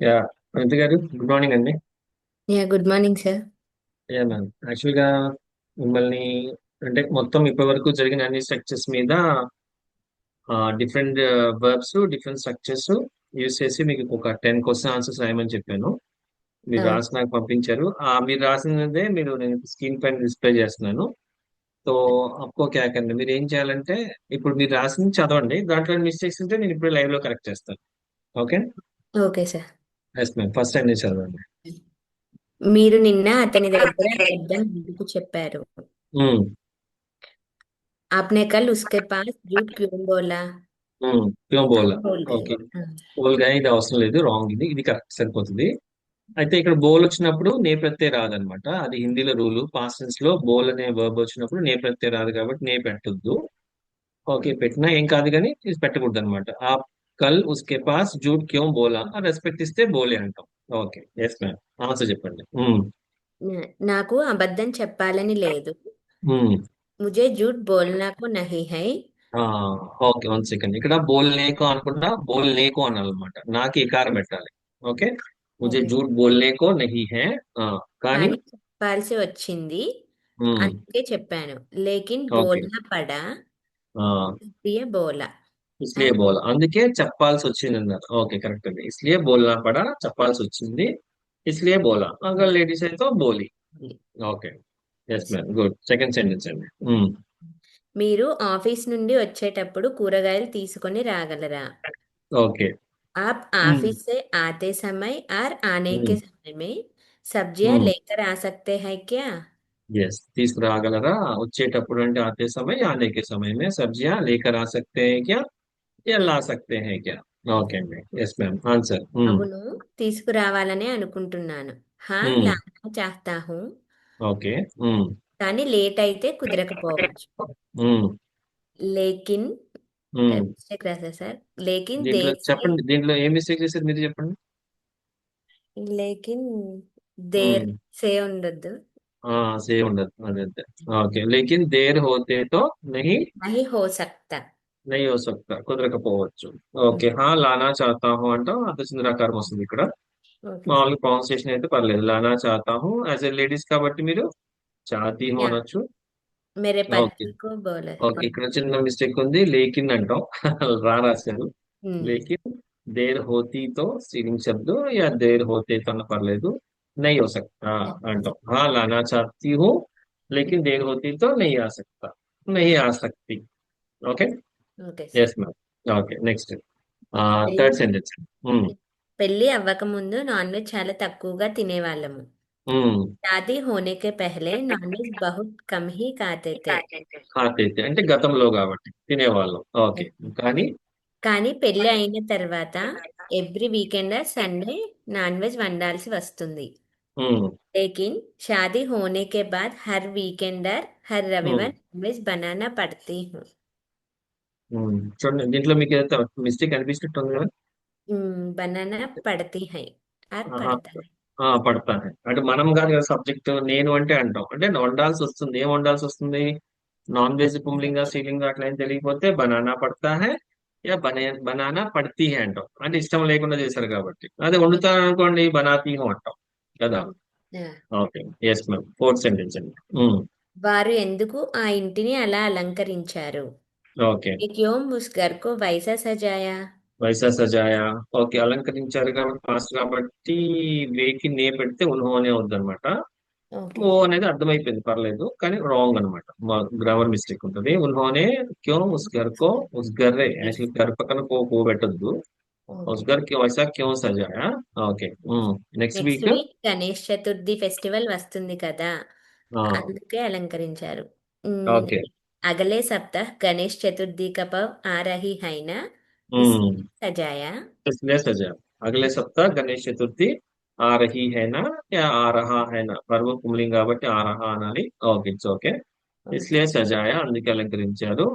Yeah Anitha garu good morning అండి. Yeah good morning sir. Yeah ma'am. యాక్చువల్గా మిమ్మల్ని అంటే మొత్తం ఇప్పటి వరకు జరిగిన అన్ని స్ట్రక్చర్స్ మీద different verbs different structures use చేసి మీకు ఒక టెన్ క్వశ్చన్ ఆన్సర్స్ రాయమని చెప్పాను. మీరు రాసి నాకు పంపించారు. ఆ మీరు రాసినదే మీరు నేను స్క్రీన్ పైన డిస్ప్లే చేస్తున్నాను. సో అప్కో క్యా కరండి మీరు ఏం చేయాలంటే ఇప్పుడు మీరు రాసింది చదవండి. దాంట్లో మిస్టేక్స్ ఉంటే నేను ఇప్పుడు లైవ్లో కరెక్ట్ చేస్తాను. Okay? Okay sir. Yes ma'am first time నేను చదవండి మీరు నిన్న అతని దగ్గర అబద్ధం ఎందుకు చెప్పారు ఉమ్, आपने कल उसके पास झूठ क्यों बोला ఉమ్, క్యోं क्यों బోలా बोल रहे ఓకే हाँ, బోల్ గా ఇది అవసరం లేదు రాంగ్ ఇది ఇది కరెక్ట్ సరిపోతుంది అయితే ఇక్కడ బోల్ వచ్చినప్పుడు నే ప్రత్యయ రాదనమాట అది హిందీలో రూల్ పాస్ట్ టెన్స్ లో బోల్ అనే వర్బ్ వచ్చినప్పుడు నే ప్రత్యయ రాదు కాబట్టి నే పెట్టొద్దు ఓకే పెట్టినా ఏం కాదు కానీ ఇది పెట్టకూడదు అనమాట ఆ కల్ ఉస్కే పాస్ జూట్ క్యూ బోలా రెస్పెక్ట్ ఇస్తే బోలే అంటాం ఓకే ఎస్ మ్యామ్ ఆన్సర్ చెప్పండి. నాకు అబద్ధం చెప్పాలని లేదు. ముజే జూట్ బోల్నాకు నహి హై ఓకే వన్ సెకండ్ ఇక్కడ బోల్నేకో అనుకుంటా బోల్నేకో అనాలన్నమాట. నాకు ఇకారం పెట్టాలి. ఓకే ముజే జూట్ బోల్నేకో నహి హై కానీ చెప్పాల్సి వచ్చింది. అందుకే చెప్పాను. లేకిన్ బోల్ బోల్నా పడా. ప్రియ బోలా. ఇస్లియే బోల్. అందుకే చెప్పాల్సి వచ్చింది అన్నారు ఓకే కరెక్ట్ అండి. ఇస్లియే బోల్నా పడా చెప్పాల్సి వచ్చింది ఇస్లియే బోలా? అక్కడ లేడీస్ అయితే బోలి. Okay. Yes ma'am good second sentence అండి. Hmm. మీరు ఆఫీస్ నుండి వచ్చేటప్పుడు కూరగాయలు తీసుకొని రాగలరా? ఓకే. आप ऑफिस से आते समय और आने के समय में सब्जियां लेकर आ सकते हैं क्या यस తీసుకురాగలరా? వచ్చేటప్పుడు అంటే ఆతే సమయం ఆనేకే సమయం మే సబ్జియా లేకర్ ఆ సక్తే హై క్యా? या ला सकते हैं क्या ఓకే అండి ఎస్ మ్యామ్ ఆన్సర్ అవును తీసుకురావాలని అనుకుంటున్నాను హా లానా చాహతా హూ ఓకే కానీ లేట్ అయితే కుదరకపోవచ్చు లేకిన్ మిస్టేక్ రాసా సార్ లేకిన్ దీంట్లో దేర్ సే చెప్పండి దీంట్లో ఏం మిస్టేక్ చేశారు మీరు చెప్పండి లేకిన్ దేర్ ఉమ్, సే ఉండొద్దు ఆ సేమ్ ఉండదు అదే అదే ఓకే లేకిన్ దేర్ హోతే తో నహీ నహీ హో సక్తా నహీ హో సక్తా కుదరకపోవచ్చు ఓకే హా లానా చాతా హూ అంటాం అర్థచింద్రాకారం వస్తుంది ఇక్కడ ఓకే మామూలుగా ప్రొనౌన్సియేషన్ అయితే పర్లేదు లానా చాతా హూ యాజ్ ఎ లేడీస్ కాబట్టి మీరు చాతీ హూ యా అనొచ్చు మేరే ఓకే పతి కో బోలా ఓకే ఇక్కడ చిన్న మిస్టేక్ ఉంది లేకిన్ అంటాం రా రాశారు లేకిన్ దేర్ హోతీ తో స్త్రీలింగ్ శబ్దం యా దేర్ హోతే తో అన్న పర్లేదు नहीं हो सकता అంటాం हाँ लाना चाहती हूँ लेकिन देर होती तो नहीं आ सकता नहीं आ सकती okay okay sir yes ma'am okay next third sentence పెళ్లి అవ్వకముందు నాన్ వెజ్ చాలా తక్కువగా తినేవాళ్ళము షాదీ హోనే కే పెహలే నాన్ వెజ్ బహుత్ కమ్ హీ ఖాతే తే ఖాతే అంటే గతంలో కాబట్టి తినేవాళ్ళం ఓకే కానీ కానీ పెళ్లి అయిన తర్వాత every weekend Sunday non veg వండాల్సి వస్తుంది ఉమ్, लेकिन शादी होने के बाद हर वीकेंडर हर रविवार ఉమ్, नॉनवेज बनाना पड़ती हूँ చూడండి దీంట్లో మీకు ఏదైతే మిస్టేక్ అనిపించినట్టు ఉంది కదా బనానా పడతీ హై ఆర్ పడతా? హై ఆ, పడతాను అంటే మనం కాదు కదా సబ్జెక్ట్ నేను అంటే అంటాం. అంటే వండాల్సి వస్తుంది ఏం వండాల్సి వస్తుంది? నాన్ వెజ్ పుమ్లింగా స్టీలింగా అట్లా ఏం తెలియకపోతే బనానా పడతా హే యా బనే బనానా పడతీ హే అంటాం. అంటే ఇష్టం లేకుండా చేశారు కాబట్టి. అదే వండుతా అనుకోండి బనాతీ హో అంటాం కదా? Okay. Yes ma'am fourth sentence అండి. వారు ఎందుకు ఆ ఇంటిని అలా అలంకరించారు? ఓకే ये क्यों उस घर को वैसा सजाया వైసా సజాయా ఓకే అలంకరించారు కాబట్టి పాస్ట్ కాబట్టి వేకి నే పెడితే ఉన్హోనే అవుద్దన్నమాట ఓకే ఓ అనేది అర్థమైపోయింది పర్లేదు కానీ రాంగ్ అనమాట మా గ్రామర్ మిస్టేక్ ఉంటుంది ఉన్హోనే క్యో ఉస్ ఘర్ కో ఉస్ ఘర్రే యాక్చువల్లీ ఘర్ పక్కన కో కో పెట్టద్దు ఉస్ okay Ghar quo ఐసా quo సజాయా okay next next week week Ganesh Chaturthi festival వస్తుంది కదా అందుకే అలంకరించారు हम्म, ఓకే अगले सप्ताह गणेश चतुर्थी का पर्व आ रही है ना इसलिए सजाया इसलिए सजा अगले सप्ताह गणेश चतुर्थी आ रही है ना या आ रहा है ना పర్వ పుంలింగ్ కాబట్టి ఆ రహా అనాలి ఓకే ఇట్స్ ఓకే ఇస్లియే సజాయా అందుకే అలంకరించారు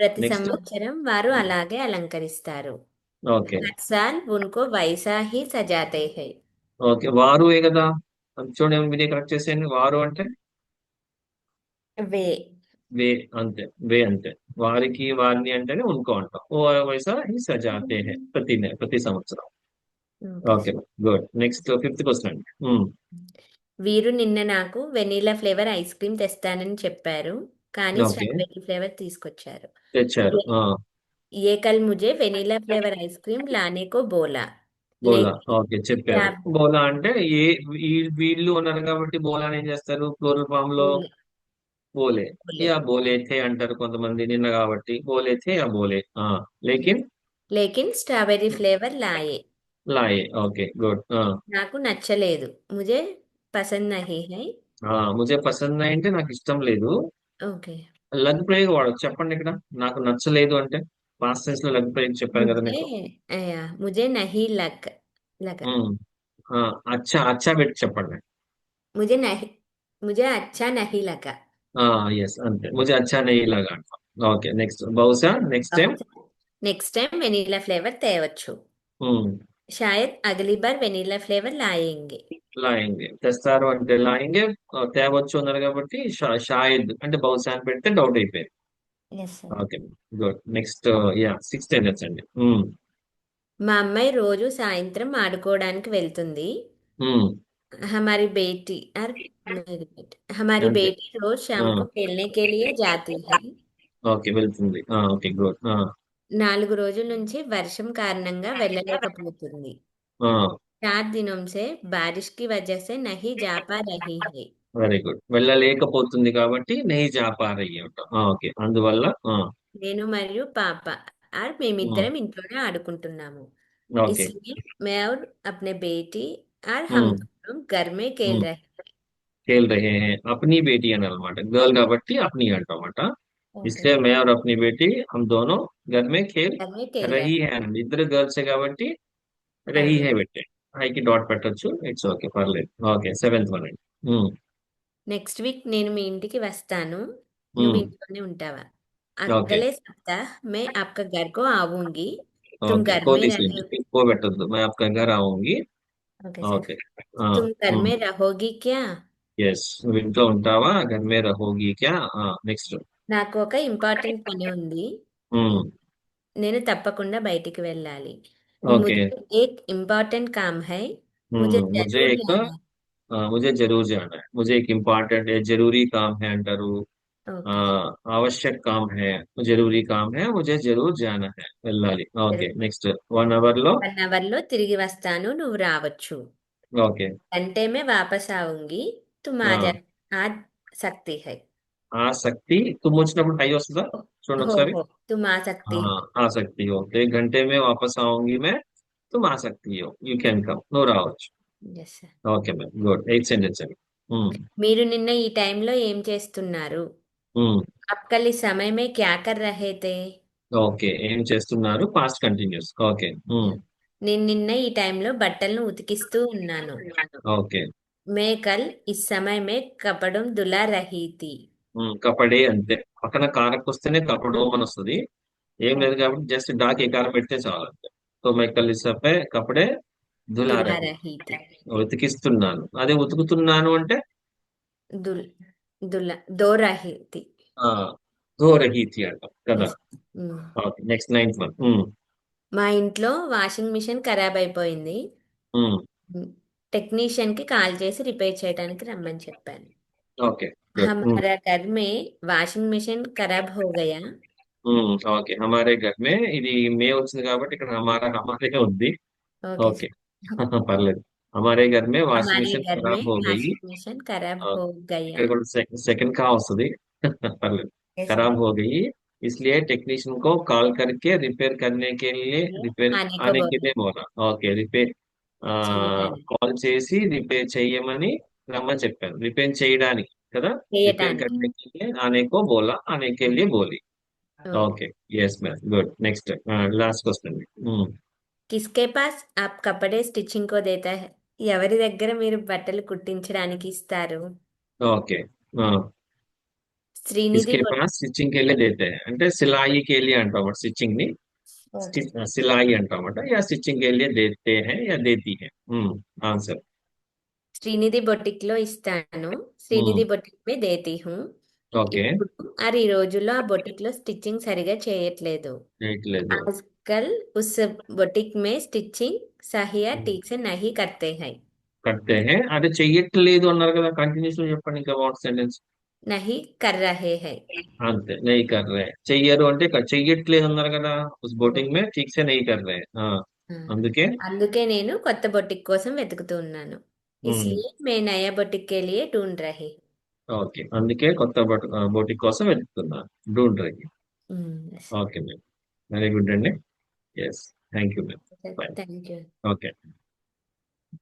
ప్రతి నెక్స్ట్ సంవత్సరం వారు అలాగే అలంకరిస్తారు ఓకే हर साल उनको वैसा ही सजाते हैं ఓకే వారు ఏ కదా అది చూడండి మీరే కరెక్ట్ చేసేయండి వారు అంటే वे వే అంతే వే అంతే. వారికి వారిని అంటేనే ఉనుకో అంటాం ఓ ఈ సజాతే ప్రతి ప్రతి సంవత్సరం. Okay. Good. Next fifth question అండి. వీరు నిన్న నాకు వెనీలా ఫ్లేవర్ ఐస్ క్రీమ్ తెస్తానని చెప్పారు. కానీ స్ట్రాబెరీ ఫ్లేవర్ తీసుకొచ్చారు. తెచ్చారు. ఏ కల్ ముజే వెనీలా ఫ్లేవర్ ఐస్ క్రీమ్ లానేకో బోలా. బోలా. ఓకే చెప్పారు. బోలా అంటే ఏ వీళ్ళు ఉన్నారు కాబట్టి బోలా ఏం చేస్తారు? క్లోరోఫామ్లో బోలే. యా బోలే थे అంటారు కొంతమంది నిన్న కాబట్టి. బోలే थे యా బోలే. ఆ లేకిన్? లేకిన్ స్ట్రాబెర్రీ ఫ్లేవర్ లాయే. లాయే. Okay good. నాకు నచ్చలేదు. ముజే పసంద్ నహీ హై? ఆ ముజే పసంద్ నహీ అంటే నాకు ఇష్టం లేదు. ఓకే. లగ్ ప్రయోగ వాడొచ్చు. చెప్పండి ఇక్కడ. నాకు నచ్చలేదు అంటే పాస్ట్ టెన్స్లో లగ్ ప్రయోగ చెప్పారు కదా మీకు. ముజే అయ్యా ముజే నహీ లగ్ లగా. అచ్చా అచ్చా పెట్టి చెప్పండి. ముజే నహీ ముజే అచ్చా నహీ లగా. ఎస్ అంతే. ముజే అచ్చా నెయ్యి లాగా అంటాం ఓకే నెక్స్ట్ బహుశా next time next time vanilla flavour తేవచ్చు. షాయద్ అగలీ బార్ వెనీలా ఫ్లేవర్ లాయేంగే. లాయింగే. తెస్తారు అంటే లాయింగే. ఆ, తేవచ్చు అన్నారు కాబట్టి షా- షాయద్ అంటే బహుశా అని పెడితే డౌట్ అయిపోయింది. Sir okay good next yeah sixth tense అండి మా అమ్మాయి రోజు సాయంత్రం ఆడుకోవడానికి వెళ్తుంది. ఉమ్, हमारी बेटी और मेरी बेटी हमारी అంతే बेटी रोज शाम को खेलने के लिए जाती है ఓకే వెళ్తుంది ఓకే గుడ్ నాలుగు రోజుల నుంచి వర్షం కారణంగా వెళ్ళలేకపోతుంది चार दिनों से बारिश की वजह से नहीं जा पा रही है వెరీ గుడ్ వెళ్ళలేకపోతుంది కాబట్టి నెయ్యి జాపారయ్యి అంటాం ఓకే అందువల్ల ఆ, నేను మరియు పాప और మేమిద్దరం ఇంట్లోనే ఆడుకుంటున్నాము ఓకే इसलिए मैं और अपने बेटी और हम ఉమ్, दोनों घर में खेल ఉమ్. रहे हैं खेल रहे हैं अपनी बेटी అని అనమాట గర్ల్ కాబట్టి अपनी అంటామట ఓకే इसलिए मैं और अपनी बेटी हम दोनों घर में खेल घर में खेल रही रहे है అనండి ఇద్దరు గర్ల్సే కాబట్టి రహీ హే పెట్టే హైకి డాట్ పెట్టొచ్చు ఇట్స్ ఓకే పర్లేదు ఓకే సెవెంత్ వన్ అండి ఉమ్, నెక్స్ట్ వీక్ నేను మీ ఇంటికి వస్తాను నువ్వు ఉమ్, ఇంట్లోనే ఉంటావా ఓకే अगले सप्ताह मैं आपका घर को आऊंगी तुम ఓకే घर కో में తీసేయండి रहे కో పెట్టద్దు मैं आपका घर आऊंगी ओके सर ఓకే तुम घर में रहोगी क्या ఎస్ నువ్వు ఇంట్లో ఉంటావా घर में रहोगी क्या నెక్స్ట్ నాకు ఒక ఇంపార్టెంట్ పని ఉంది నేను తప్పకుండా బయటికి వెళ్ళాలి ఓకే मुझे एक इम्पोर्टेंट काम है मुझे मुझे जरूर एक जाना है ఆ, मुझे जरूर जाना है मुझे एक इम्पोर्टेंट जरूरी काम है అంటారు ఆ, ఓకే आवश्यक काम है जरूरी काम है मुझे जरूर जाना है వెళ్ళాలి ఓకే నెక్స్ట్ వన్ అవర్ లో వన్ అవర్ లో తిరిగి వస్తాను నువ్వు రావచ్చు ఓకే घंटे में वापस आऊंगी तुम आ ఆ, जा आ सकती है ఆసక్తి తుమ్ము వచ్చినప్పుడు హై వస్తుందా చూడండి हो ఒకసారి हो तुम आ ఆ, सकती है आ सकती हो तो एक घंटे में वापस आऊंगी मैं तुम आ सकती हो యూ కెన్ కమ్ నువ్వు రావచ్చు yes sir okay ma'am good eighth sentence అండి ఉమ్, మీరు నిన్న ఈ టైంలో ఏం చేస్తున్నారు ఉమ్, आप कल इस समय में क्या कर रहे थे ఓకే ఏం చేస్తున్నారు పాస్ట్ కంటిన్యూస్ ఓకే ఉమ్, నేను నిన్న ఈ టైంలో బట్టలను ఉతికిస్తూ ఉన్నాను. ఓకే. మేకల్ ఈ సమయమే కపడం దులా రహీతి. కపడే అంతే. పక్కన కారకు వస్తేనే కపడో అని వస్తుంది. ఏం లేదు కాబట్టి జస్ట్ డాక్ కారం పెడితే చాలు సో మేకల్ ఈ ఇసపే కపడే దులా రహీతి. ఉతికిస్తున్నాను. అదే ఉతుకుతున్నాను అంటే? దుల్ దుల దో రహీతి. ఆ కదా. నెక్స్ట్ నైన్త్ వన్ మా ఇంట్లో వాషింగ్ మిషన్ ఖరాబ్ అయిపోయింది టెక్నీషియన్ కి కాల్ చేసి రిపేర్ చేయడానికి రమ్మని చెప్పాను ఓకే గుడ్ हमारा घर में वाशिंग मशीन खराब हो गया ఓకే హమారే ఘర్ మే ఇది మే వచ్చింది కాబట్టి ఇక్కడ హమారా హమారే ఉంది ओके ఓకే పర్లేదు హమారే ఘర్ మే వాషింగ్ हमारे మిషన్ घर में ఖరాబ్ హో గయి वाशिंग मशीन खराब और हो गया ఇక్కడ కూడా సెకండ్ కా వస్తుంది పర్లేదు Yes, खराब हो गई इसलिए टेक्नीशियन को कॉल करके रिपेयर करने के लिए रिपेयर आने को आने के बोला लिए बोला ఓకే రిపేర్ చేయడానికి కాల్ చేసి రిపేర్ చేయమని రమ్మని చెప్పాను రిపేర్ చేయడానికి కదా రిపేర్ చేయటానికి करने के लिए आने को बोला आने के लिए बोली okay okay yes ma'am good next last question किसके पास आप कपड़े स्टिचिंग को देता है ఎవరి దగ్గర మీరు బట్టలు కుట్టించడానికి ఇస్తారు ఓకే శ్రీనిధి इसके బొ- पास स्टिचिंग के लिए देते हैं అంటే సిలాయి के लिए అంటాం స్టిచ్చింగ్ ని ఓకే సిలాయి అంటామట या స్టిచ్చింగ్ के लिए देते हैं या देती है ఆన్సర్ శ్రీనిధి బొటిక్ లో ఇస్తాను శ్రీనిధి బొటిక్ మే దేతి హూ ఓకే ఇప్పుడు మరి ఈ రోజుల్లో ఆ బొటిక్ లో స్టిచ్చింగ్ సరిగా చేయట్లేదు చేయట్లేదు आज आजकल उस बुटीक में स्टिचिंग सहिया ठीक से नहीं करते हैं కట్టే హే అదే చెయ్యట్లేదు అన్నారు కదా కంటిన్యూస్ చెప్పండి ఇంకా వాట్ సెంటెన్స్ నహి కర్ రహే హై. అంతే నెయ్యి కర్ రే చెయ్యరు అంటే చెయ్యట్లేదు అన్నారు కదా బోటింగ్ మే ఠీక్ సే నెయ్యి కర్ రే అందుకే? అందుకే నేను కొత్త బొటిక్ కోసం వెతుకుతూ ఉన్నాను. ఇస్లియే మే నయా బొటిక్ కే లియే ఢూంఢ్ రహీ. ఓకే అందుకే కొత్త బొట్ కోసం వెతుకుతున్నా డూన్ డ్రైవ్ ఓకే మ్యామ్ వెరీ గుడ్ అండి. Yes thank you ma'am thank you okay.